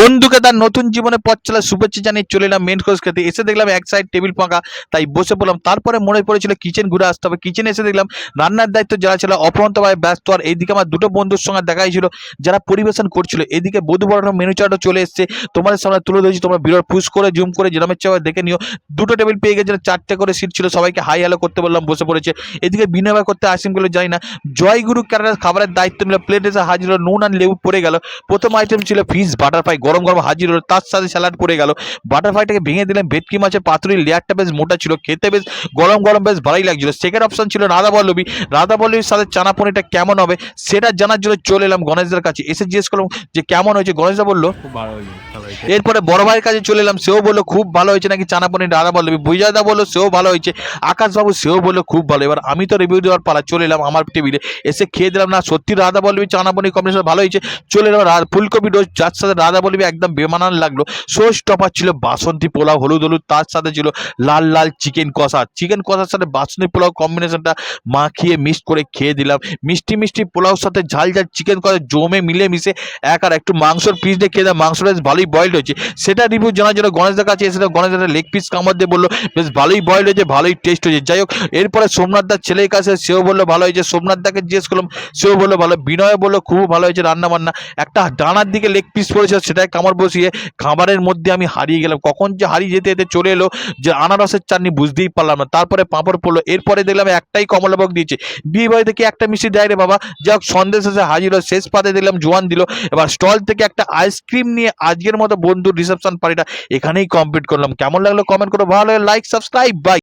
বন্ধুকে তার নতুন জীবনে পথ চলা শুভেচ্ছা জানিয়ে চলে এলাম মেন কোর্স খেতে। এসে দেখলাম এক সাইড টেবিল ফাঁকা, তাই বসে পড়লাম। তারপরে মনে পড়েছিল কিচেন ঘুরে আসতে হবে। কিচেনে এসে দেখলাম রান্নার দায়িত্ব যারা ছিল অপরন্তভাবে ব্যস্ত। আর এইদিকে আমার দুটো বন্ধুর সঙ্গে দেখা হয়েছিল, যারা পরিবেশন করছিল। এদিকে বধু বড়ানো মেনু চার্টও চলে এসেছে। তোমাদের সামনে তুলে ধরেছি, তোমরা বিরল পুশ করে জুম করে যেরমের চাওয়া দেখে নিও। দুটো টেবিল পেয়ে গেছে, চারটে করে সিট ছিল। সবাইকে হাই হ্যালো করতে বললাম, বসে পড়েছে। এদিকে বিনিময় করতে আসিম বলে যাই না। জয়গুরু ক্যারার খাবারের দায়িত্ব নিল। প্লেট এসে হাজির নুন আর লেবু পড়ে গেল। প্রথম আইটেম ছিল ফিশ বাটারফ্রাই গরম গরম হাজির হলো তার সাথে স্যালাড পড়ে গেল। বাটারফ্লাইটাকে ভেঙে দিলাম ভেটকি মাছের পাতুরির লেয়ারটা বেশ মোটা ছিল খেতে বেশ গরম গরম বেশ ভালোই লাগছিল। সেকেন্ড অপশন ছিল রাধা বল্লবী রাধা বল্লবীর সাথে চানা পনিরটা কেমন হবে সেটা জানার জন্য চলে এলাম গণেশদের কাছে। এসে জিজ্ঞেস করলাম যে কেমন হয়েছে? গণেশদা বলল এরপরে বড় ভাইয়ের কাছে চলে এলাম সেও বলল খুব ভালো হয়েছে নাকি চানা পনির রাধা বল্লবী বুঝাদা বলল সেও ভালো হয়েছে। আকাশবাবু সেও বলল খুব ভালো। এবার আমি তো রিভিউ দেওয়ার পালা চলে এলাম আমার টেবিলে এসে খেয়ে দিলাম না সত্যি রাধা বল্লবী চানা পনির কম্বিনেশন ভালো হয়েছে। চলে এলাম রা- ফুলকপি ডোজ যার সাথে রাধা বল্লবী একদম বেমানান লাগল। সোস টপার ছিল, বাসন্তী পোলাও, হলুদ হলুদ, তার সাথে ছিল লাল লাল চিকেন কষা। চিকেন কষার সাথে বাসন্তী পোলাও কম্বিনেশনটা মাখিয়ে মিক্স করে খেয়ে দিলাম। মিষ্টি মিষ্টি পোলাওর সাথে ঝাল ঝাল চিকেন কষা, জমে মিলে মিশে এক আর একটু মাংসর পিস দিয়ে খেয়ে দিলাম। মাংসটা বেশ ভালোই বয়েলড হয়েছে। সেটা রিভিউ জানার জন্য গণেশদের কাছে এসে গণেশ লেগ পিস কামড় দিয়ে বলল, বেশ ভালোই বয়েল হয়েছে, ভালোই টেস্ট হয়েছে। যাই হোক, এরপরে সোমনাথ দার ছেলের কাছে সেও বলল, ভালো হয়েছে। সোমনাথ দাকে জিজ্ঞেস করলাম, সেও বলল, ভালো। বিনয় বলল খুব ভালো হয়েছে রান্না বান্না একটা ডানার দিকে লেগ পিস পড়েছে সেটাই কামড় বসিয়ে খাবারের মধ্যে আমি হারিয়ে গেলাম। কখন যে হারিয়ে যেতে যেতে চলে এলো যে আনারসের চাটনি বুঝতেই পারলাম না। তারপরে পাঁপড় পড়ল। এরপরে দেখলাম একটাই কমলাভোগ দিয়েছে। বিয়ে বাড়ি থেকে একটা মিষ্টি দেয় রে বাবা। যাই হোক, সন্দেশ এসে হাজির শেষ পাতে দিলাম জোয়ান দিল। এবার স্টল থেকে একটা আইসক্রিম নিয়ে আজকের মতো বন্ধুর রিসেপশন পার্টিটা এখানেই কমপ্লিট করলাম। কেমন লাগল কমেন্ট করো? ভালো লাইক সাবস্ক্রাইব বাই